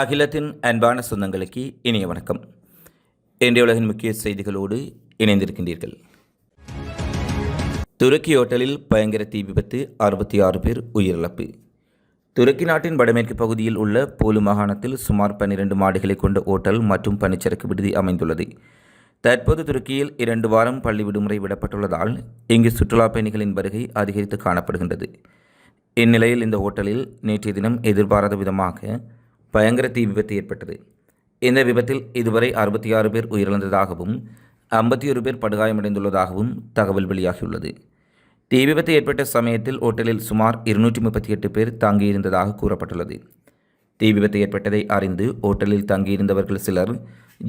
அகிலத்தின் அன்பான சொந்தங்களுக்கு இனிய வணக்கம். இன்றைய உலகின் முக்கிய செய்திகளோடு இணைந்திருக்கின்றீர்கள். துருக்கி ஓட்டலில் பயங்கர தீ விபத்து அறுபத்தி ஆறு பேர் உயிரிழப்பு. துருக்கி நாட்டின் வடமேற்கு பகுதியில் உள்ள போலு மாகாணத்தில் சுமார் பன்னிரண்டு மாடிகளை கொண்ட ஓட்டல் மற்றும் பனிச்சரக்கு விடுதி அமைந்துள்ளது. தற்போது துருக்கியில் இரண்டு வாரம் பள்ளி விடுமுறை விடப்பட்டுள்ளதால் இங்கு சுற்றுலா பயணிகளின் வருகை அதிகரித்து காணப்படுகின்றது. இந்நிலையில் இந்த ஓட்டலில் நேற்றைய தினம் எதிர்பாராத விதமாக பயங்கர தீ விபத்து ஏற்பட்டது. இந்த விபத்தில் இதுவரை அறுபத்தி ஆறு பேர் உயிரிழந்ததாகவும் ஐம்பத்தி ஒரு பேர் படுகாயமடைந்துள்ளதாகவும் தகவல் வெளியாகியுள்ளது. தீ விபத்து ஏற்பட்ட சமயத்தில் ஓட்டலில் சுமார் இருநூற்றி முப்பத்தி எட்டு பேர் தங்கியிருந்ததாக கூறப்பட்டுள்ளது. தீ விபத்து ஏற்பட்டதை அறிந்து ஓட்டலில் தங்கியிருந்தவர்கள் சிலர்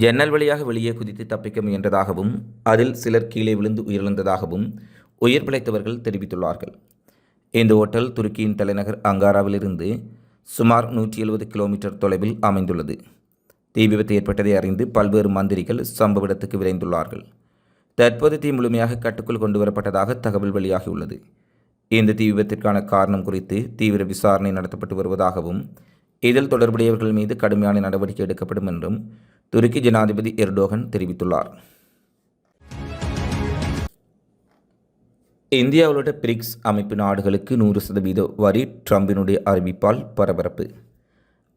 ஜன்னல் வழியாக வெளியே குதித்து தப்பிக்க முயன்றதாகவும் அதில் சிலர் கீழே விழுந்து உயிரிழந்ததாகவும் உயிர் பிழைத்தவர்கள் தெரிவித்துள்ளார்கள். இந்த ஓட்டல் துருக்கியின் தலைநகர் அங்காராவிலிருந்து சுமார் நூற்றி எழுபது கிலோமீட்டர் தொலைவில் அமைந்துள்ளது. தீ விபத்து ஏற்பட்டதை அறிந்து பல்வேறு மந்திரிகள் சம்பவ இடத்துக்கு விரைந்துள்ளார்கள். தற்போது தீ முழுமையாக கட்டுக்குள் கொண்டு வரப்பட்டதாக தகவல் வெளியாகியுள்ளது. இந்த தீ விபத்திற்கான காரணம் குறித்து தீவிர விசாரணை நடத்தப்பட்டு வருவதாகவும் இதில் தொடர்புடையவர்கள் மீது கடுமையான நடவடிக்கை எடுக்கப்படும் என்றும் துருக்கி ஜனாதிபதி எர்டோகன் தெரிவித்துள்ளார். இந்தியா உள்ளிட்ட பிரிக்ஸ் அமைப்பு நாடுகளுக்கு நூறு சதவீத வரி ட்ரம்பினுடைய அறிவிப்பால் பரபரப்பு.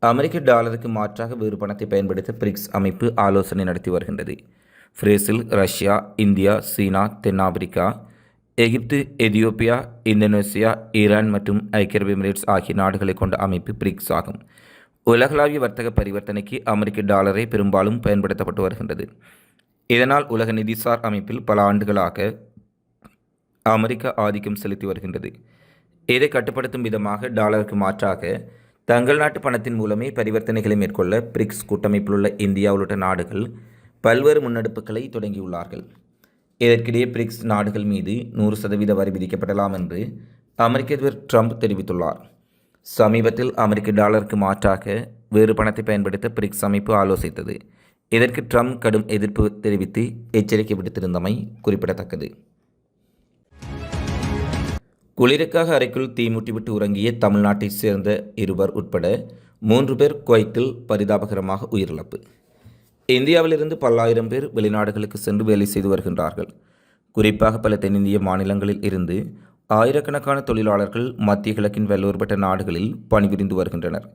அமெரிக்க டாலருக்கு மாற்றாக வேறு பணத்தை பயன்படுத்த பிரிக்ஸ் அமைப்பு ஆலோசனை நடத்தி வருகின்றது. பிரேசில் ரஷ்யா இந்தியா சீனா தென்னாப்பிரிக்கா எகிப்து எதியோப்பியா இந்தோனேசியா ஈரான் மற்றும் ஐக்கிய அரபு எமிரேட்ஸ் ஆகிய நாடுகளை கொண்ட அமைப்பு பிரிக்ஸ் ஆகும். உலகளாவிய வர்த்தக பரிவர்த்தனைக்கு அமெரிக்க டாலரை பெரும்பாலும் பயன்படுத்தப்பட்டு வருகின்றது. இதனால் உலக நிதிசார் அமைப்பில் பல ஆண்டுகளாக அமெரிக்கா ஆதிக்கம் செலுத்தி வருகின்றது. இதை கட்டுப்படுத்தும் விதமாக டாலருக்கு மாற்றாக தங்கள் நாட்டு பணத்தின் மூலமே பரிவர்த்தனைகளை மேற்கொள்ள பிரிக்ஸ் கூட்டமைப்பில் உள்ள இந்தியா உள்ளிட்ட நாடுகள் பல்வேறு முன்னெடுப்புகளை தொடங்கியுள்ளார்கள். இதற்கிடையே பிரிக்ஸ் நாடுகள் மீது நூறு சதவீத வரி விதிக்கப்படலாம் என்று அமெரிக்க அதிபர் ட்ரம்ப் தெரிவித்துள்ளார். சமீபத்தில் அமெரிக்க டாலருக்கு மாற்றாக வேறு பணத்தை பயன்படுத்த பிரிக்ஸ் அமைப்பு ஆலோசித்தது. இதற்கு ட்ரம்ப் கடும் எதிர்ப்பு தெரிவித்து எச்சரிக்கை விடுத்திருந்தமை குறிப்பிடத்தக்கது. குளிருக்காக அறைக்குள் தீமூட்டிவிட்டு உறங்கிய தமிழ்நாட்டைச் சேர்ந்த இருவர் உட்பட மூன்று பேர் குவைத்தில் பரிதாபகரமாக உயிரிழப்பு. இந்தியாவிலிருந்து பல்லாயிரம் பேர் வெளிநாடுகளுக்கு சென்று வேலை செய்து வருகின்றார்கள். குறிப்பாக பல தென்னிந்திய மாநிலங்களில் இருந்து ஆயிரக்கணக்கான தொழிலாளர்கள் மத்திய கிழக்கின் வெள்ளூர்பட்ட நாடுகளில் பணிபுரிந்து வருகின்றனர்.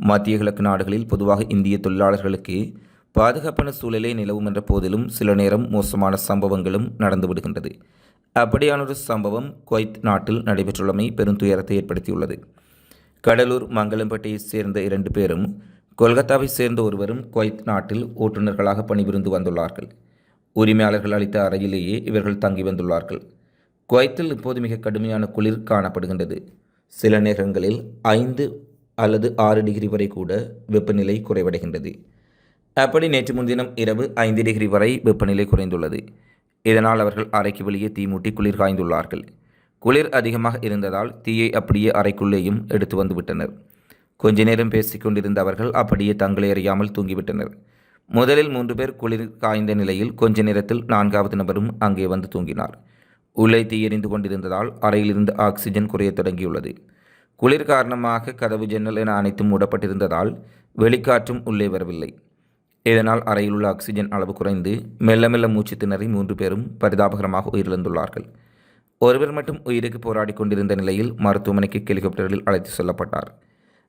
மத்திய கிழக்கு நாடுகளில் பொதுவாக இந்திய தொழிலாளர்களுக்கு பாதுகாப்பான சூழலே நிலவும் என்ற போதிலும் சில நேரம் மோசமான சம்பவங்களும் நடந்து அப்படியானொரு அப்படியான ஒரு சம்பவம் குவைத் நாட்டில் நடைபெற்றுள்ளமை பெருந்துயரத்தை ஏற்படுத்தியுள்ளது. கடலூர் மங்களம்பட்டியைச் சேர்ந்த இரண்டு பேரும் கொல்கத்தாவைச் சேர்ந்த ஒருவரும் குவைத் நாட்டில் ஓட்டுநர்களாக பணிபுரிந்து வந்துள்ளார்கள். உரிமையாளர்கள் அளித்த அறையிலேயே இவர்கள் தங்கி வந்துள்ளார்கள். குவைத்தில் இப்போது மிக கடுமையான குளிர் காணப்படுகின்றது. சில நேரங்களில் ஐந்து அல்லது ஆறு டிகிரி வரை கூட வெப்பநிலை குறைவடைகின்றது. அப்படி நேற்று முன்தினம் இரவு ஐந்து டிகிரி வரை வெப்பநிலை குறைந்துள்ளது. இதனால் அவர்கள் அறைக்கு வெளியே தீமூட்டி குளிர் காய்ந்துள்ளார்கள். குளிர் அதிகமாக இருந்ததால் தீயை அப்படியே அறைக்குள்ளேயும் எடுத்து வந்துவிட்டனர் கொஞ்ச நேரம் பேசிக்கொண்டிருந்த அவர்கள் அப்படியே தங்களை அறியாமல் தூங்கிவிட்டனர். முதலில் மூன்று பேர் குளிர் காய்ந்த நிலையில் கொஞ்ச நேரத்தில் நான்காவது நபரும் அங்கே வந்து தூங்கினார். உள்ளே தீயெறிந்து கொண்டிருந்ததால் அறையிலிருந்து ஆக்சிஜன் குறையத் தொடங்கியுள்ளது. குளிர் காரணமாக கதவு ஜன்னல் என அனைத்தும் மூடப்பட்டிருந்ததால் வெளிக்காற்றும் உள்ளே வரவில்லை. இதனால் அறையில் உள்ள ஆக்சிஜன் அளவு குறைந்து மெல்ல மெல்ல மூச்சு திணறி மூன்று பேரும் பரிதாபகரமாக உயிரிழந்துள்ளார்கள். ஒருவர் மட்டும் உயிருக்கு போராடி கொண்டிருந்த நிலையில் மருத்துவமனைக்கு ஹெலிகாப்டரில் அழைத்து செல்லப்பட்டார்.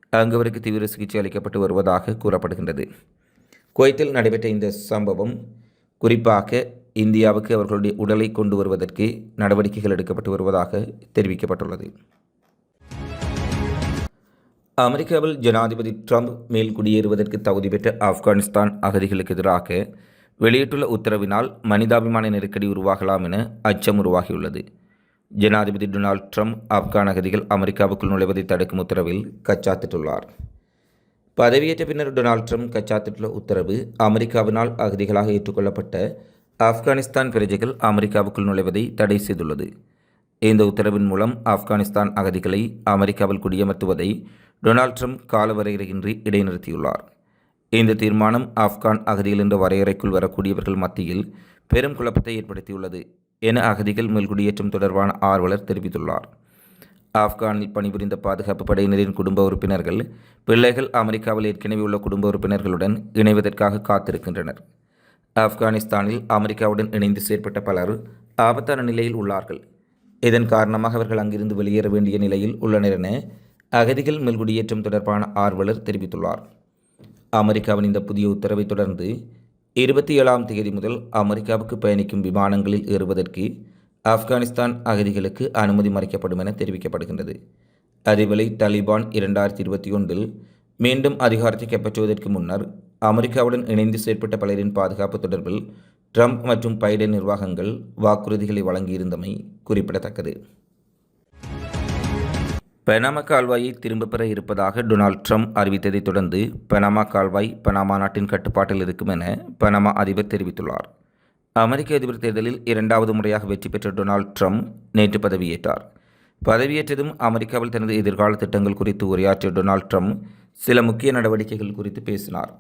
அங்கு அவருக்கு தீவிர சிகிச்சை அளிக்கப்பட்டு வருவதாக கூறப்படுகின்றது. குவைத்தில் நடைபெற்ற இந்த சம்பவம் குறிப்பாக இந்தியாவுக்கு அவர்களுடைய உடலை கொண்டு வருவதற்கு நடவடிக்கைகள் எடுக்கப்பட்டு வருவதாக தெரிவிக்கப்பட்டுள்ளது. அமெரிக்காவில் ஜனாதிபதி ட்ரம்ப் மேல் குடியேறுவதற்கு தகுதி பெற்ற ஆப்கானிஸ்தான் அகதிகளுக்கு எதிராக வெளியிட்டுள்ள உத்தரவினால் மனிதாபிமான நெருக்கடி உருவாகலாம் என அச்சம் உருவாகியுள்ளது. ஜனாதிபதி டொனால்ட் ட்ரம்ப் ஆப்கான் அகதிகள் அமெரிக்காவுக்குள் நுழைவதை தடுக்கும் உத்தரவில் கச்சாத்திட்டுள்ளார். பதவியேற்ற பின்னர் டொனால்ட் ட்ரம்ப் கச்சாத்திட்டுள்ள உத்தரவு அமெரிக்காவினால் அகதிகளாக ஏற்றுக்கொள்ளப்பட்ட ஆப்கானிஸ்தான் பிரஜைகள் அமெரிக்காவுக்குள் நுழைவதை தடை செய்துள்ளது. இந்த உத்தரவின் மூலம் ஆப்கானிஸ்தான் அகதிகளை அமெரிக்காவில் குடியமர்த்துவதை டொனால்ட் ட்ரம்ப் காலவரையறையின்றி இடைநிறுத்தியுள்ளார். இந்த தீர்மானம் ஆப்கான் அகதிகள் என்ற வரையறைக்குள் வரக்கூடியவர்கள் மத்தியில் பெரும் குழப்பத்தை ஏற்படுத்தியுள்ளது என அகதிகள் மேல்குடியேற்றம் தொடர்பான ஆர்வலர் தெரிவித்துள்ளார். ஆப்கானில் பணிபுரிந்த பாதுகாப்பு படையினரின் குடும்ப உறுப்பினர்கள் பிள்ளைகள் அமெரிக்காவில் ஏற்கனவே உள்ள குடும்ப உறுப்பினர்களுடன் இணைவதற்காக காத்திருக்கின்றனர். ஆப்கானிஸ்தானில் அமெரிக்காவுடன் இணைந்து செயற்பட்ட பலர் ஆபத்தான நிலையில் உள்ளார்கள். இதன் காரணமாக அவர்கள் அங்கிருந்து வெளியேற வேண்டிய நிலையில் உள்ளனர் என அகதிகள் மெல்குடியேற்றம் தொடர்பான ஆர்வலர் தெரிவித்துள்ளார். அமெரிக்காவின் இந்த புதிய உத்தரவை தொடர்ந்து இருபத்தி ஏழாம் தேதி முதல் அமெரிக்காவுக்கு பயணிக்கும் விமானங்களில் ஏறுவதற்கு ஆப்கானிஸ்தான் அகதிகளுக்கு அனுமதி மறைக்கப்படும் என தெரிவிக்கப்படுகின்றது. அதேவேளை தலிபான் இரண்டாயிரத்தி இருபத்தி ஒன்றில் மீண்டும் அதிகாரத்தை கைப்பற்றுவதற்கு முன்னர் அமெரிக்காவுடன் இணைந்து செயற்பட்ட பலரின் பாதுகாப்பு தொடர்பில் ட்ரம்ப் மற்றும் பைடன் நிர்வாகங்கள் வாக்குறுதிகளை வழங்கியிருந்தமை குறிப்பிடத்தக்கது. பனாமா கால்வாயை திரும்பப் பெற இருப்பதாக டொனால்ட் ட்ரம்ப் அறிவித்ததைத் தொடர்ந்து பனாமா கால்வாய் பனாமா நாட்டின் கட்டுப்பாட்டில் இருக்கும் என பனாமா அதிபர் தெரிவித்துள்ளார். அமெரிக்க அதிபர் தேர்தலில் இரண்டாவது முறையாக வெற்றி பெற்ற டொனால்ட் ட்ரம்ப் நேற்று பதவியேற்றார். பதவியேற்றதும் அமெரிக்காவில் தனது எதிர்கால திட்டங்கள் குறித்து உரையாற்றிய டொனால்ட் ட்ரம்ப் சில முக்கிய நடவடிக்கைகள் குறித்து பேசினார்.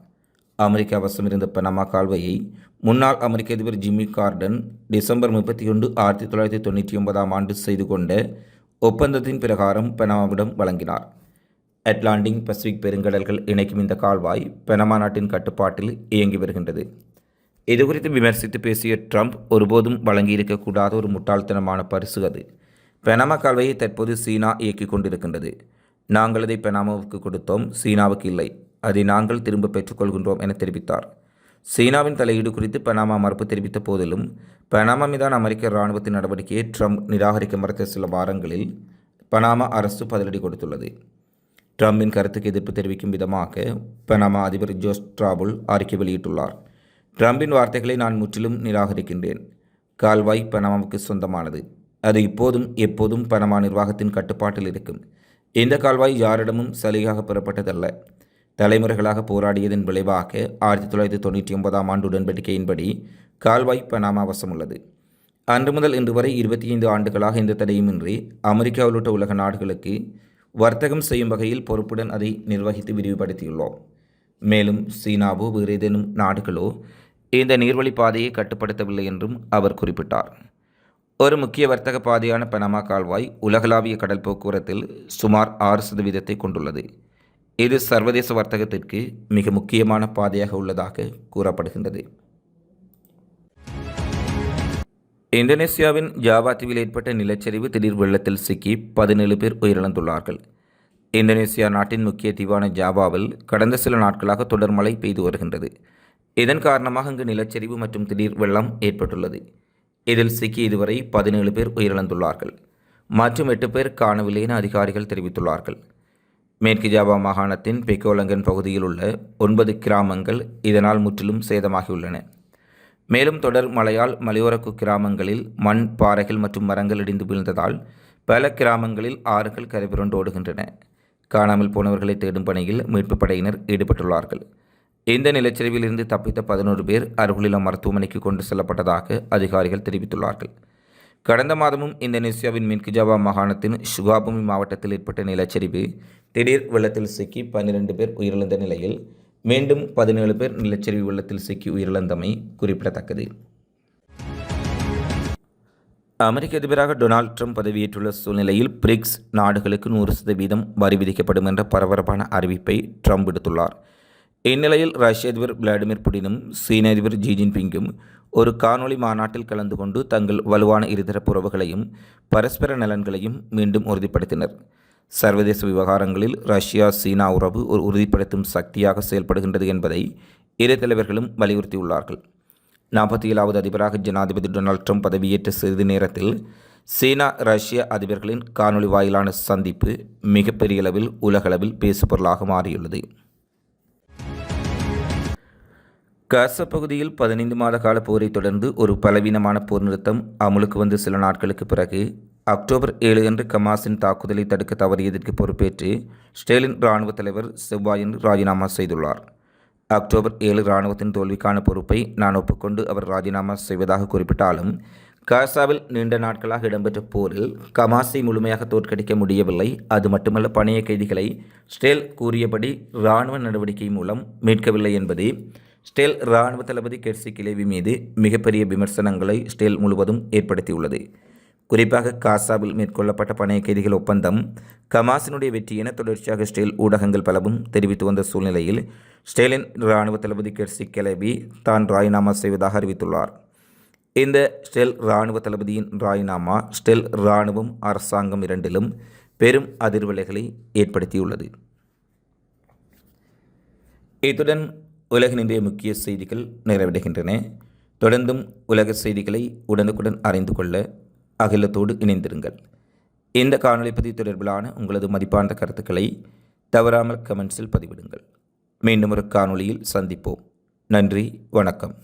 அமெரிக்கா வசம் இருந்த பனாமா கால்வாயை முன்னாள் அமெரிக்க அதிபர் ஜிம்மி கார்டன் டிசம்பர் முப்பத்தி ஒன்று ஆயிரத்தி தொள்ளாயிரத்தி தொண்ணூற்றி ஒன்பதாம் ஆண்டு செய்து கொண்ட ஒப்பந்தத்தின் பிரகாரம் பனாமாவிடம் வழங்கினார். அட்லாண்டிக் பசிபிக் பெருங்கடல்கள் இணைக்கும் இந்த கால்வாய் பெனமா நாட்டின் கட்டுப்பாட்டில் இயங்கி வருகின்றது. இதுகுறித்து விமர்சித்து பேசிய ட்ரம்ப் ஒருபோதும் வழங்கியிருக்கக்கூடாத ஒரு முட்டாள்தனமான பரிசு அது. பனாமா கால்வாயை தற்போது சீனா இயக்கிக் கொண்டிருக்கின்றது. நாங்கள் அதை பனாமாவுக்கு கொடுத்தோம் சீனாவுக்கு இல்லை. அதை நாங்கள் திரும்ப பெற்றுக்கொள்கின்றோம் என தெரிவித்தார். சீனாவின் தலையீடு குறித்து பனாமா மறுப்பு தெரிவித்த போதிலும் பனாமா மீதான அமெரிக்க இராணுவத்தின் நடவடிக்கையை ட்ரம்ப் நிராகரிக்க மறுத்த சில வாரங்களில் பனாமா அரசு பதிலடி கொடுத்துள்ளது. ட்ரம்பின் கருத்துக்கு எதிர்ப்பு தெரிவிக்கும் விதமாக பனாமா அதிபர் ஜோஸ் ட்ராபுல் அறிக்கை வெளியிட்டுள்ளார். ட்ரம்பின் வார்த்தைகளை நான் முற்றிலும் நிராகரிக்கின்றேன். கால்வாய் பனாமாவுக்கு சொந்தமானது. அது இப்போதும் எப்போதும் பனாமா நிர்வாகத்தின் கட்டுப்பாட்டில் இருக்கும். இந்த கால்வாய் யாரிடமும் சலுகையாக பெறப்பட்டதல்ல. தலைமுறைகளாக போராடியதன் விளைவாக ஆயிரத்தி தொள்ளாயிரத்தி தொண்ணூற்றி ஒன்பதாம் ஆண்டு உடன்படிக்கையின்படி கால்வாய் பனாமாவசம் உள்ளது. அன்று முதல் இன்று வரை இருபத்தி ஐந்து ஆண்டுகளாக எந்த தடையுமின்றி அமெரிக்கா உள்ளிட்ட உலக நாடுகளுக்கு வர்த்தகம் செய்யும் வகையில் பொறுப்புடன் அதை நிர்வகித்து விரிவுபடுத்தியுள்ளோம். மேலும் சீனாவோ வேறு ஏதேனும் நாடுகளோ இந்த நீர்வழி பாதையை கட்டுப்படுத்தவில்லை என்றும் அவர் குறிப்பிட்டார். ஒரு முக்கிய வர்த்தக பாதையான பனாமா கால்வாய் உலகளாவிய கடல் போக்குவரத்தில் சுமார் ஆறு சதவீதத்தை கொண்டுள்ளது. இது சர்வதேச வர்த்தகத்திற்கு மிக முக்கியமான பாதையாக உள்ளதாக கூறப்படுகின்றது. இந்தோனேசியாவின் ஜாவா தீவில் ஏற்பட்ட நிலச்சரிவு திடீர் வெள்ளத்தில் சிக்கி பதினேழு பேர் உயிரிழந்துள்ளார்கள். இந்தோனேசியா நாட்டின் முக்கிய தீவான ஜாவாவில் கடந்த சில நாட்களாக தொடர் மழை பெய்து வருகின்றது. இதன் காரணமாக அங்கு நிலச்சரிவு மற்றும் திடீர் வெள்ளம் ஏற்பட்டுள்ளது. இதில் சிக்கி இதுவரை பதினேழு பேர் உயிரிழந்துள்ளார்கள். மற்றும் எட்டு பேர் காணவில்லை என அதிகாரிகள் தெரிவித்துள்ளார்கள். மேற்கு ஜாவா மாகாணத்தின் பெக்கோலங்கன் பகுதியில் உள்ள ஒன்பது கிராமங்கள் இதனால் முற்றிலும் சேதமாகியுள்ளன. மேலும் தொடர் மழையால் மலையோர கிராமங்களில் மண் பாறைகள் மற்றும் மரங்கள் இடிந்து வீழ்ந்ததால் பல கிராமங்களில் ஆறுகள் கரைபுரண்டு ஓடுகின்றன காணாமல் போனவர்களை தேடும் பணியில் மீட்புப் படையினர் ஈடுபட்டுள்ளார்கள். இந்த நிலச்சரிவிலிருந்து தப்பித்த பதினோரு பேர் அருகிலுள்ள மருத்துவமனைக்கு கொண்டு செல்லப்பட்டதாக அதிகாரிகள் தெரிவித்துள்ளார்கள். கடந்த மாதமும் இந்தோனேசியாவின் மேற்கு ஜாவா மாகாணத்தின் சுகாபுமி மாவட்டத்தில் ஏற்பட்ட நிலச்சரிவு திடீர் வெள்ளத்தில் சிக்கி பன்னிரண்டு பேர் உயிரிழந்த நிலையில் மீண்டும் பதினேழு பேர் நிலச்சரிவு வெள்ளத்தில் சிக்கி உயிரிழந்தமை குறிப்பிடத்தக்கது. அமெரிக்க அதிபராக டொனால்ட் ட்ரம்ப் பதவியேற்றுள்ள சூழ்நிலையில் பிரிக்ஸ் நாடுகளுக்கு நூறு சதவீதம் வரி விதிக்கப்படும் என்ற பரபரப்பான அறிவிப்பை ட்ரம்ப் விடுத்துள்ளார். இந்நிலையில் ரஷ்ய அதிபர் விளாடிமிர் புடினும் சீன அதிபர் ஜி ஜின்பிங்கும் ஒரு காணொளி மாநாட்டில் கலந்து கொண்டு தங்கள் வலுவான இருதரப்பு உறவுகளையும் பரஸ்பர நலன்களையும் மீண்டும் உறுதிப்படுத்தினர். சர்வதேச விவகாரங்களில் ரஷ்யா சீனா உறவு ஒரு உறுதிப்படுத்தும் சக்தியாக செயல்படுகின்றது என்பதை இரு தலைவர்களும் வலியுறுத்தியுள்ளார்கள். நாற்பத்தி ஏழாவது அதிபராக ஜனாதிபதி டொனால்ட் ட்ரம்ப் பதவியேற்ற சிறிது நேரத்தில் சீனா ரஷ்ய அதிபர்களின் காணொலி வாயிலான சந்திப்பு மிகப்பெரிய அளவில் உலகளவில் பேசுபொருளாக மாறியுள்ளது. காசா பகுதியில் பதினைந்து மாத கால போரை தொடர்ந்து ஒரு பலவீனமான போர் நிறுத்தம் அமுலுக்கு வந்து சில நாட்களுக்கு பிறகு அக்டோபர் ஏழு அன்று கமாஸின் தாக்குதலை தடுக்க தவறியதற்கு பொறுப்பேற்று ஸ்டேலின் இராணுவ தலைவர் செவ்வாயன் ராஜினாமா செய்துள்ளார். அக்டோபர் ஏழு இராணுவத்தின் தோல்விக்கான பொறுப்பை நான் ஒப்புக்கொண்டு அவர் ராஜினாமா செய்வதாக குறிப்பிட்டாலும் காசாவில் நீண்ட நாட்களாக இடம்பெற்ற போரில் கமாஸை முழுமையாக தோற்கடிக்க முடியவில்லை. அது மட்டுமல்ல பணைய கைதிகளை ஸ்டேல் கூறியபடி இராணுவ நடவடிக்கை மூலம் மீட்கவில்லை என்பதே ஸ்டெல் இராணுவ தளபதி கெர்சி கிளைவி மீது மிகப்பெரிய விமர்சனங்களை ஸ்டெல் முழுவதும் ஏற்படுத்தியுள்ளது. குறிப்பாக காசாவில் மேற்கொள்ளப்பட்ட பணைய கைதிகள் ஒப்பந்தம் கமாசினுடைய வெற்றி என தொடர்ச்சியாக ஸ்டேல் ஊடகங்கள் பலவும் தெரிவித்து வந்த சூழ்நிலையில் ஸ்டேலின் இராணுவ தளபதி கெர்சி கெலபி தான் ராய்னாமா செய்வதாக அறிவித்துள்ளார். இந்த ஸ்டெல் இராணுவ தளபதியின் ராய்னாமா ஸ்டெல் இராணுவம் அரசாங்கம் இரண்டிலும் பெரும் அதிர்வலைகளை ஏற்படுத்தியுள்ளது. இத்துடன் உலகினுடைய முக்கிய செய்திகள் நிறைவடைகின்றன. தொடர்ந்தும் உலக செய்திகளை உடனுக்குடன் அறிந்து கொள்ள அகிலத்தோடு இணைந்திருங்கள். இந்த காணொளி பதிவு தொடர்பிலான உங்களது மதிப்பான கருத்துக்களை தவறாமல் கமெண்ட்ஸில் பதிவிடுங்கள். மீண்டும் ஒரு காணொளியில் சந்திப்போம். நன்றி வணக்கம்.